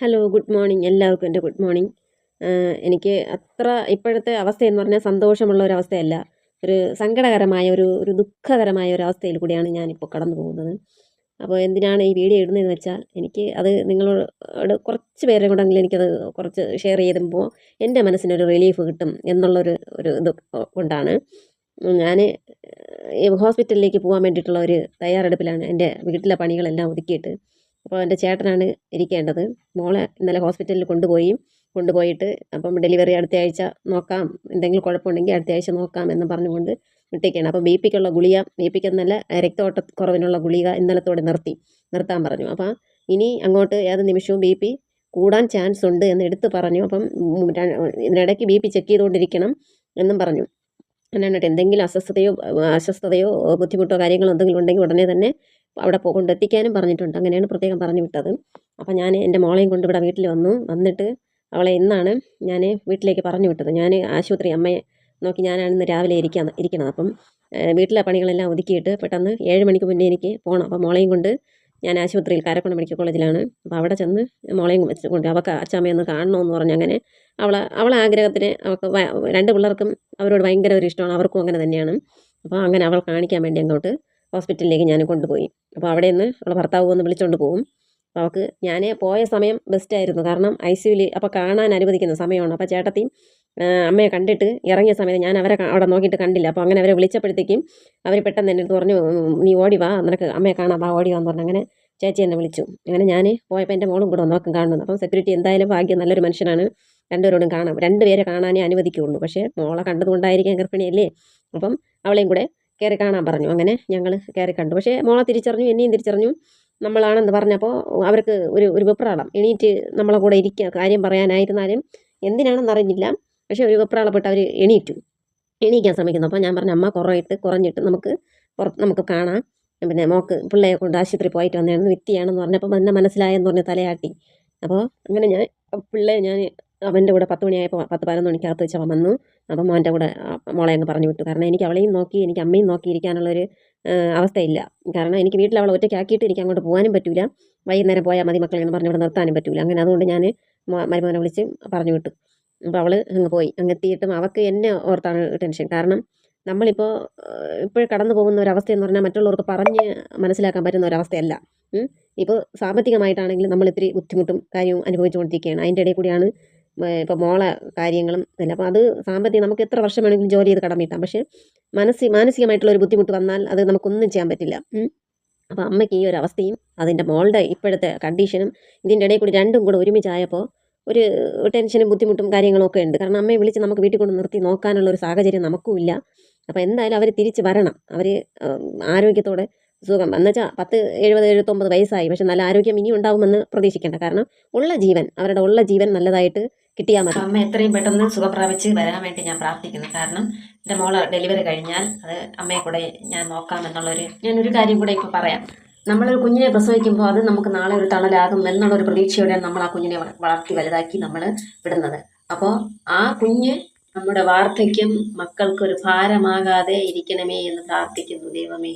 Hello good morning എല്ലാവർക്കും എന്റെ good morning എനിക്ക് അത്ര ഇപ്പോഴത്തെ അവസ്ഥ എന്ന് പറഞ്ഞാൽ സന്തോഷമുള്ള ഒരു അവസ്ഥയല്ല. ഒരു സങ്കടകരമായ ഒരു ഒരു ദുഃഖകരമായ ഒരു അവസ്ഥയിൽ കൂടിയാണ് ഞാനിപ്പോൾ കടന്നു പോകുന്നത്. അപ്പോൾ എന്തിനാണ് ഈ വീഡിയോ ഇടുന്നതെന്ന് വെച്ചാൽ എനിക്ക് അത് നിങ്ങളോട് കുറച്ച് പേരെ കൂടെങ്കിലും എനിക്കത് കുറച്ച് ഷെയർ ചെയ്തുമ്പോൾ എന്റെ മനസ്സിനൊരു റിലീഫ് കിട്ടും എന്നുള്ളൊരു ഒരു ഇത് കൊണ്ടാണ്. ഞാൻ ഹോസ്പിറ്റലിലേക്ക് പോകാൻ വേണ്ടിയിട്ടുള്ള ഒരു തയ്യാറെടുപ്പിലാണ് എന്റെ വീട്ടിലെ പണികളെല്ലാം ഒതുക്കിയിട്ട്. അപ്പോൾ എന്റെ ചേട്ടനാണ് ഇരിക്കേണ്ടത്. മോളെ ഇന്നലെ ഹോസ്പിറ്റലിൽ കൊണ്ടുപോയി. കൊണ്ടുപോയിട്ട് അപ്പം ഡെലിവറി അടുത്ത ആഴ്ച നോക്കാം. എന്തെങ്കിലും കുഴപ്പമുണ്ടെങ്കിൽ അടുത്ത ആഴ്ച നോക്കാം എന്ന് പറഞ്ഞുകൊണ്ട് വിട്ടേക്കാണ്. അപ്പോൾ ബി പിക്കുള്ള ഗുളിക ബി പിക്ക് എന്നല്ല രക്തോട്ട കുറവിനുള്ള ഗുളിക ഇന്നലത്തോടെ നിർത്തി. നിർത്താൻ പറഞ്ഞു. അപ്പം ഇനി അങ്ങോട്ട് ഏത് നിമിഷവും ബി പി കൂടാൻ ചാൻസ് ഉണ്ട് എന്ന് എടുത്ത് പറഞ്ഞു. അപ്പം ഇതിനിടയ്ക്ക് ബി പി ചെക്ക് ചെയ്തുകൊണ്ടിരിക്കണം എന്നും പറഞ്ഞു. എന്നാണ് എന്തെങ്കിലും അസ്വസ്ഥതയോ അസ്വസ്ഥതയോ ബുദ്ധിമുട്ടോ കാര്യങ്ങളോ എന്തെങ്കിലും ഉണ്ടെങ്കിൽ ഉടനെ തന്നെ അവിടെ കൊണ്ടെത്തിക്കാനും പറഞ്ഞിട്ടുണ്ട്. അങ്ങനെയാണ് പ്രത്യേകം പറഞ്ഞു വിട്ടത്. അപ്പോൾ ഞാൻ എന്റെ മോളെയും കൊണ്ട് ഇവിടെ വീട്ടിൽ വന്നു. വന്നിട്ട് അവളെ ഇന്നാണ് ഞാൻ വീട്ടിലേക്ക് പറഞ്ഞു വിട്ടത്. ഞാൻ ആശുപത്രി അമ്മയെ നോക്കി ഞാനാണ് ഇന്ന് രാവിലെ ഇരിക്കാൻ ഇരിക്കണത്. അപ്പം വീട്ടിലെ പണികളെല്ലാം ഒതുക്കിയിട്ട് പെട്ടെന്ന് ഏഴ് മണിക്ക് മുന്നേ എനിക്ക് പോകണം അപ്പോൾ മോളെയും കൊണ്ട് ഞാൻ ആശുപത്രിയിൽ കാരക്കുണ്ട് മെഡിക്കൽ കോളേജിലാണ്. അപ്പോൾ അവിടെ ചെന്ന് മോളെയും വെച്ച് കൊണ്ട് അവൾക്ക് അച്ഛമ്മയൊന്ന് കാണണമെന്ന് പറഞ്ഞു അങ്ങനെ അവളെ അവളെ ആഗ്രഹത്തിന് അവൾക്ക് രണ്ട് പിള്ളേർക്കും അവരോട് ഭയങ്കര ഒരു ഇഷ്ടമാണ്. അവർക്കും അങ്ങനെ തന്നെയാണ്. അപ്പോൾ അങ്ങനെ അവൾ കാണിക്കാൻ വേണ്ടി അങ്ങോട്ട് ഹോസ്പിറ്റലിലേക്ക് ഞാൻ കൊണ്ടുപോയി. അപ്പോൾ അവിടെ നിന്ന് അവളെ ഭർത്താവ് വന്ന് വിളിച്ചുകൊണ്ട് പോകും അവൾക്ക് ഞാൻ പോയ സമയം ബെസ്റ്റായിരുന്നു കാരണം ഐ സിയുവിൽ അപ്പോൾ കാണാൻ അനുവദിക്കുന്ന സമയമാണ്. അപ്പോൾ ചേട്ടത്തി അമ്മയെ കണ്ടിട്ട് ഇറങ്ങിയ സമയത്ത് ഞാൻ അവരെ അവിടെ നോക്കിയിട്ട് കണ്ടില്ല. അപ്പോൾ അങ്ങനെ അവരെ വിളിച്ചപ്പോഴത്തേക്കും അവർ പെട്ടെന്ന് എന്നെ പറഞ്ഞു നീ ഓടി വാ. നിനക്ക് അമ്മയെ കാണാം വാ ഓടി വാന്ന് പറഞ്ഞു. അങ്ങനെ ചേച്ചി എന്നെ വിളിച്ചു. അങ്ങനെ ഞാൻ പോയപ്പോൾ എന്റെ മോളും കൂടെ നോക്കും കാണുന്നു അപ്പം സെക്യൂരിറ്റി എന്തായാലും ഭാഗ്യം നല്ലൊരു മനുഷ്യനാണ്. രണ്ടുപേരോടും കാണാം. രണ്ടുപേരെ കാണാനേ അനുവദിക്കുകയുള്ളൂ പക്ഷേ മോളെ കണ്ടതുകൊണ്ടായിരിക്കാം ഗർഭിണിയല്ലേ? അപ്പം അവളെയും കൂടെ കയറി കാണാൻ പറഞ്ഞു. അങ്ങനെ ഞങ്ങൾ കയറി കണ്ടു. പക്ഷേ മോളെ തിരിച്ചറിഞ്ഞു എന്നെയും തിരിച്ചറിഞ്ഞു. നമ്മളാണെന്ന് പറഞ്ഞപ്പോൾ അവർക്ക് ഒരു ഒരു വെപ്രാളം. എണീറ്റ് നമ്മളെ കൂടെ ഇരിക്കുക കാര്യം പറയാനായിരുന്നാലും എന്തിനാണെന്നറിഞ്ഞില്ല പക്ഷേ ഒരു വെപ്രാളപ്പെട്ട് അവർ എണീറ്റു. എണീക്കാൻ ശ്രമിക്കുന്നു. അപ്പോൾ ഞാൻ പറഞ്ഞു അമ്മ കുറയിട്ട് കുറഞ്ഞിട്ട് നമുക്ക് പുറത്ത് നമുക്ക് കാണാം. പിന്നെ മോക്ക് പിള്ളയെ കൊണ്ട് ആശുപത്രി പോയിട്ട് വന്നതാണ് വ്യക്തിയാണെന്ന് പറഞ്ഞപ്പോൾ എന്നെ മനസ്സിലായെന്ന് പറഞ്ഞ് തലയാട്ടി. അപ്പോൾ അങ്ങനെ ഞാൻ പിള്ളയെ ഞാൻ അവന്റെ കൂടെ പത്ത് മണിയായപ്പോൾ പത്ത് പതിനൊന്ന് മണിക്കകത്ത് വെച്ച് അവൻ വന്നു. അപ്പം മോന്റെ കൂടെ മോളെ അങ്ങ് പറഞ്ഞു വിട്ടു. കാരണം എനിക്ക് അവളെയും നോക്കി എനിക്ക് അമ്മയും നോക്കി ഇരിക്കാനുള്ളൊരു അവസ്ഥയില്ല. കാരണം എനിക്ക് വീട്ടിൽ അവളെ ഒറ്റയ്ക്കാക്കിയിട്ട് എനിക്ക് അങ്ങോട്ട് പോകാനും പറ്റില്ല വൈകുന്നേരം പോയാൽ മതി മക്കളെ എന്ന് പറഞ്ഞ് ഇവിടെ നിർത്താനും പറ്റില്ല അങ്ങനെ അതുകൊണ്ട് ഞാൻ മരുമോനെ വിളിച്ച് പറഞ്ഞു വിട്ടു. അപ്പോൾ അവൾ അങ്ങ് പോയി. അങ്ങ് എത്തിയിട്ടും അവൾക്ക് എന്നെ ഓർത്താണ് ടെൻഷൻ. കാരണം നമ്മളിപ്പോൾ ഇപ്പോൾ കടന്നു പോകുന്ന ഒരവസ്ഥയെന്ന് പറഞ്ഞാൽ മറ്റുള്ളവർക്ക് പറഞ്ഞ് മനസ്സിലാക്കാൻ പറ്റുന്ന ഒരവസ്ഥയല്ല ഇപ്പോൾ സാമ്പത്തികമായിട്ടാണെങ്കിലും നമ്മൾ ഇത്തിരി ബുദ്ധിമുട്ടും കാര്യവും അനുഭവിച്ചുകൊണ്ടിരിക്കുകയാണ്. അതിന്റെ ഇടയിൽ കൂടിയാണ് ഇപ്പോൾ മോളെ കാര്യങ്ങളും പിന്നെ അപ്പോൾ അത് സാമ്പത്തികം നമുക്ക് എത്ര വർഷം വേണമെങ്കിലും ജോലി ചെയ്ത് കടം പക്ഷേ മനസ്സി മാനസികമായിട്ടുള്ള ഒരു ബുദ്ധിമുട്ട് വന്നാൽ അത് നമുക്കൊന്നും ചെയ്യാൻ പറ്റില്ല. അപ്പോൾ അമ്മയ്ക്ക് ഈ ഒരു അവസ്ഥയും അതിന്റെ മോളുടെ ഇപ്പോഴത്തെ കണ്ടീഷനും ഇതിന്റെ ഇടയിൽ കൂടി രണ്ടും കൂടെ ഒരുമിച്ചായപ്പോൾ ഒരു ടെൻഷനും ബുദ്ധിമുട്ടും കാര്യങ്ങളും ഒക്കെ ഉണ്ട്. കാരണം അമ്മയെ വിളിച്ച് നമുക്ക് വീട്ടിൽ കൊണ്ട് നിർത്തി നോക്കാനുള്ള ഒരു സാഹചര്യം നമുക്കും ഇല്ല. അപ്പോൾ എന്തായാലും അവർ തിരിച്ച് വരണം. അവർ ആരോഗ്യത്തോടെ സുഖം. എന്നുവെച്ചാൽ പത്ത് എഴുപത് എഴുപത്തൊമ്പത് വയസ്സായി. പക്ഷെ നല്ല ആരോഗ്യം ഇനി ഉണ്ടാകുമെന്ന് പ്രതീക്ഷിക്കേണ്ട. കാരണം ഉള്ള ജീവൻ അവരുടെ ഉള്ള ജീവൻ നല്ലതായിട്ട് കിട്ടിയാൽ മതി. അമ്മ എത്രയും പെട്ടെന്ന് സുഖപ്രാപിച്ച് വരാൻ വേണ്ടി ഞാൻ പ്രാർത്ഥിക്കുന്നു. കാരണം എന്റെ മോൾ ഡെലിവറി കഴിഞ്ഞാൽ അത് അമ്മയെ കൂടെ ഞാൻ നോക്കാം എന്നുള്ളൊരു ഞാനൊരു കാര്യം കൂടെ ഇപ്പോൾ പറയാം. നമ്മളൊരു കുഞ്ഞിനെ പ്രസവിക്കുമ്പോൾ അത് നമുക്ക് നാളെ ഒരു തണലാകും എന്നുള്ളൊരു പ്രതീക്ഷയോടെയാണ് നമ്മൾ ആ കുഞ്ഞിനെ വളർത്തി വലുതാക്കി നമ്മൾ വിടുന്നത്. അപ്പോൾ ആ കുഞ്ഞ് നമ്മുടെ വാർദ്ധക്യം മക്കൾക്കൊരു ഭാരമാകാതെ ഇരിക്കണമേ എന്ന് പ്രാർത്ഥിക്കുന്നു ദൈവമേ.